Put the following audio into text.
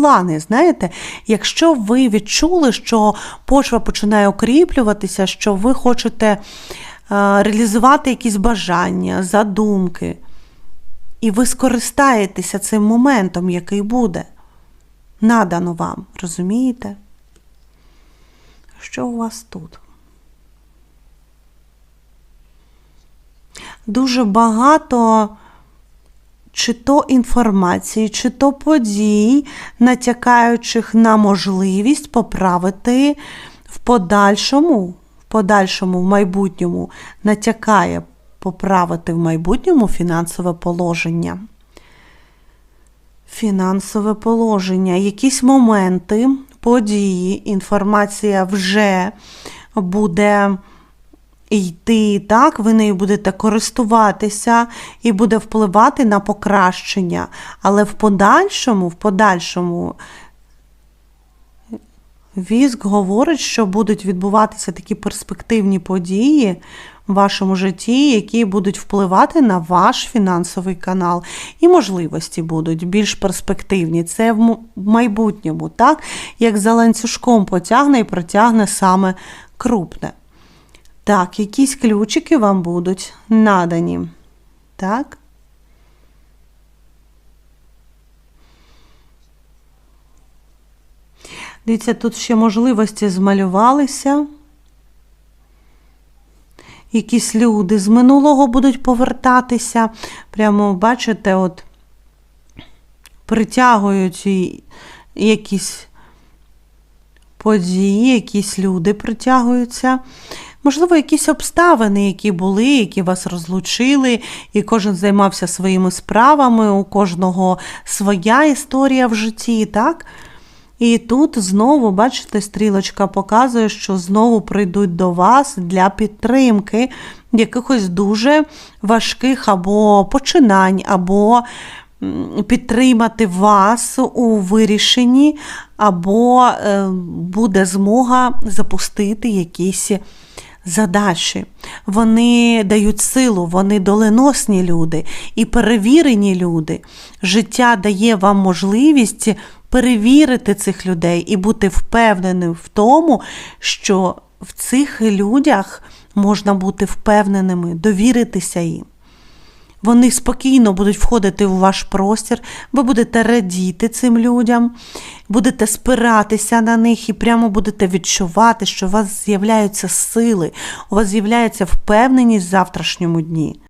плани. Знаєте, якщо ви відчули, що почва починає укріплюватися, що ви хочете е, реалізувати якісь бажання, задумки, і ви скористаєтеся цим моментом, який буде надано вам, розумієте? Що у вас тут? Дуже багато чи то інформації, чи то подій, натякаючих на можливість поправити в подальшому, в подальшому, в майбутньому, натякає поправити в майбутньому фінансове положення. Фінансове положення, якісь моменти, події, інформація вже буде йти, так, ви нею будете користуватися і буде впливати на покращення. Але в подальшому, в подальшому Віск говорить, що будуть відбуватися такі перспективні події в вашому житті, які будуть впливати на ваш фінансовий канал. І можливості будуть більш перспективні. Це в майбутньому, так? Як за ланцюжком потягне і протягне саме крупне. Так, якісь ключики вам будуть надані. Так? Дивіться, тут ще можливості змалювалися. Якісь люди з минулого будуть повертатися. Прямо, бачите, от притягують якісь події, якісь люди притягуються. Можливо, якісь обставини, які були, які вас розлучили, і кожен займався своїми справами, у кожного своя історія в житті, так? І тут знову, бачите, стрілочка показує, що знову прийдуть до вас для підтримки якихось дуже важких або починань, або підтримати вас у вирішенні, або е, буде змога запустити якісь задачі. Вони дають силу, вони доленосні люди і перевірені люди. Життя дає вам можливість перевірити цих людей і бути впевненим в тому, що в цих людях можна бути впевненими, довіритися їм. Вони спокійно будуть входити у ваш простір, ви будете радіти цим людям, будете спиратися на них і прямо будете відчувати, що у вас з'являються сили, у вас з'являється впевненість в завтрашньому дні.